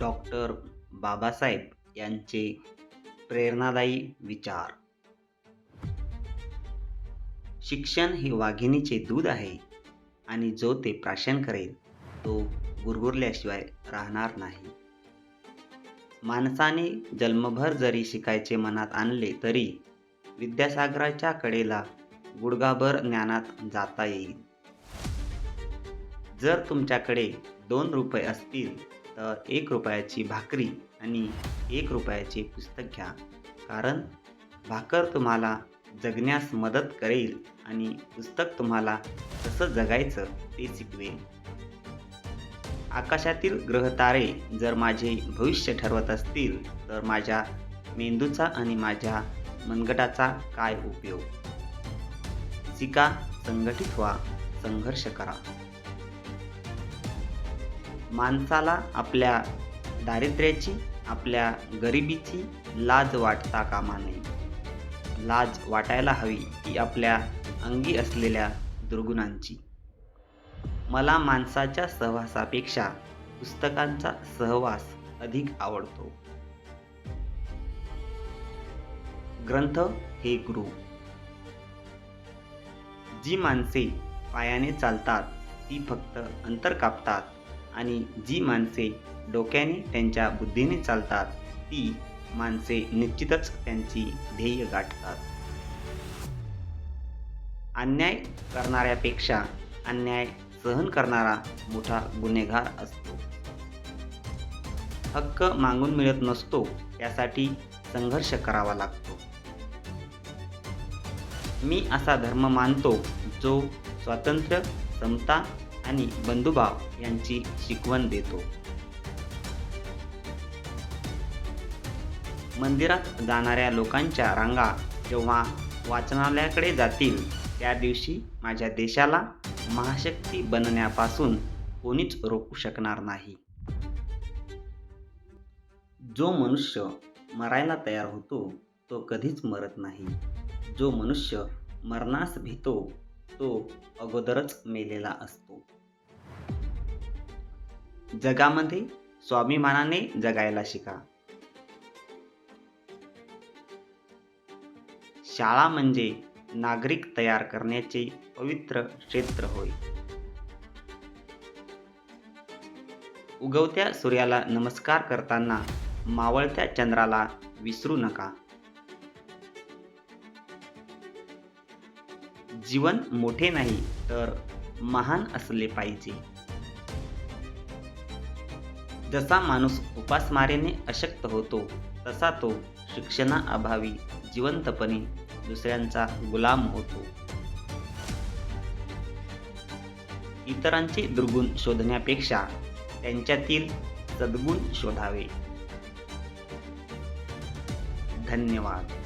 Doctor Babasaheb यांचे प्रेरणादायी विचार. शिक्षण हे वाघिणीचे दूध आहे आणि जो ते प्राशन करेल तो गुरगुरल्याशिवाय राहणार नाही. माणसाने जन्मभर जरी शिकायचे मनात आणले तरी विद्यासागराच्या कडेला गुडघाभर ज्ञानात जाता येईल. जर तुमच्याकडे दोन रुपये असतील तर एक रुपयाची भाकरी आणि एक रुपयाचे पुस्तक घ्या. कारण भाकर तुम्हाला जगण्यास मदत करेल आणि पुस्तक तुम्हाला कसं जगायचं ते शिकवेल. आकाशातील ग्रहतारे जर माझे भविष्य ठरवत असतील तर माझ्या मेंदूचा आणि माझ्या मनगटाचा काय उपयोग? शिका संघटित व्हा संघर्ष करा. माणसाला आपल्या दारिद्र्याची आपल्या गरिबीची लाज वाटता कामा नये. लाज वाटायला हवी ती आपल्या अंगी असलेल्या दुर्गुणांची. मला माणसाच्या सहवासापेक्षा पुस्तकांचा सहवास अधिक आवडतो. ग्रंथ हे गुरु. जी माणसे पायाने चालतात ती फक्त अंतर कापतात. आणि जी माणसे डोक्याने त्यांच्या बुद्धीने चालतात ती माणसे निश्चितच त्यांची ध्येय गाठतात. अन्याय करणाऱ्यापेक्षा अन्याय सहन करणारा मोठा गुन्हेगार असतो. हक्क मागून मिळत नसतो त्यासाठी संघर्ष करावा लागतो. मी असा धर्म मानतो जो स्वातंत्र्य समता आणि बंधुभाव यांची शिकवण देतो. मंदिरात जाणाऱ्या लोकांच्या रांगा जेव्हा वाचनालयाकडे जातील त्या दिवशी माझ्या देशाला महाशक्ती बनण्यापासून कोणीच रोखू शकणार नाही. जो मनुष्य मरायला तयार होतो तो कधीच मरत नाही. जो मनुष्य मरणास भीतो तो अगोदरच मेलेला असतो. जगामध्ये स्वाभिमानाने जगायला शिका. शाळा म्हणजे नागरिक तयार करण्याचे पवित्र क्षेत्र होय. उगवत्या सूर्याला नमस्कार करताना मावळत्या चंद्राला विसरू नका. जीवन मोठे नाही तर महान असले पाहिजे. जसा माणूस उपासमारेने अशक्त होतो तसा तो शिक्षणाअभावी जिवंतपणे दुसऱ्यांचा गुलाम होतो. इतरांचे दुर्गुण शोधण्यापेक्षा त्यांच्यातील सद्गुण शोधावे. धन्यवाद.